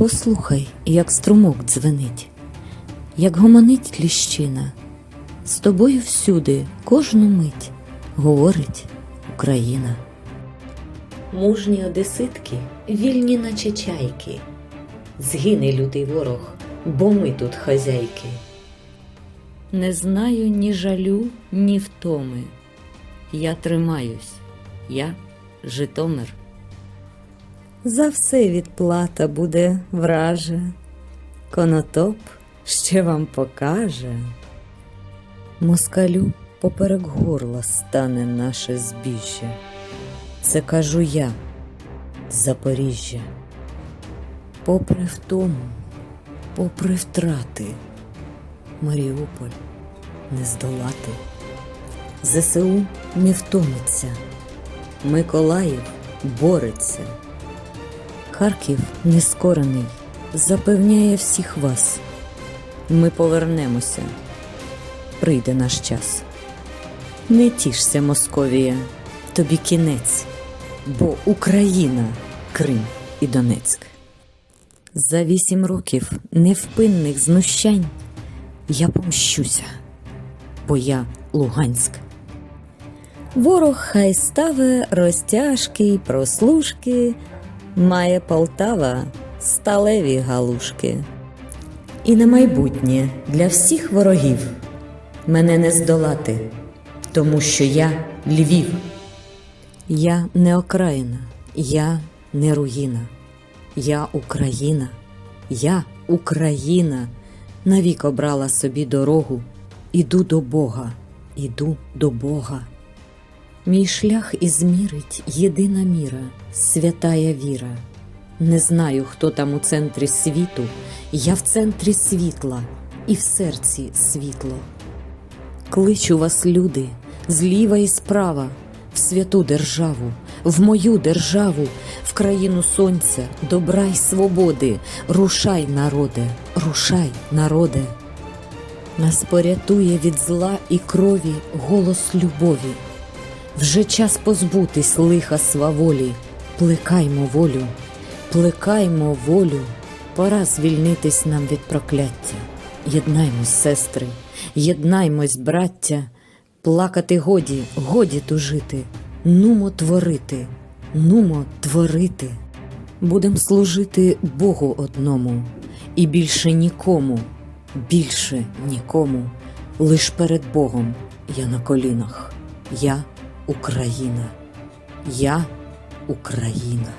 Послухай, як струмок дзвенить, як гомонить ліщина. З тобою всюди, кожну мить, говорить Україна. Мужні одеситки, вільні, наче чайки. Згине лютий ворог, бо ми тут хазяйки. Не знаю ні жалю, ні втоми. Я тримаюсь, я Житомир. За все відплата буде враже. Конотоп ще вам покаже. Москалю поперек горла стане наше збіжжя. Це кажу я, Запоріжжя. Попри втому, попри втрати, Маріуполь не здолати. ЗСУ не втомиться, Миколаїв бореться. Харків нескорений, запевняє всіх вас. Ми повернемося. Прийде наш час. Не тішся, Московія, тобі кінець, бо Україна, Крим і Донецьк. За вісім років невпинних знущань я помщуся, бо я Луганськ. Ворог хай ставе розтяжки й прослушки, має Полтава сталеві галушки. І на майбутнє для всіх ворогів мене не здолати, тому що я Львів. Я не окраїна, я не руїна, я Україна, я Україна, навік обрала собі дорогу, іду до Бога, іду до Бога. Мій шлях ізмірить єдина міра, святая віра. Не знаю, хто там у центрі світу, я в центрі світла і в серці світло. Кличу вас, люди, зліва і справа, в святу державу, в мою державу, в країну сонця, добра й свободи. Рушай, народе, рушай, народе. Нас порятує від зла і крові голос любові. Вже час позбутись лиха сваволі, плекаймо волю, плекаймо волю, пора звільнитись нам від прокляття. Єднаймось, сестри, єднаймось, браття, плакати годі, годі тужити, нумо творити, нумо творити. Будем служити Богу одному, і більше нікому, більше нікому, лиш перед Богом я на колінах. Я Україна. Я Україна.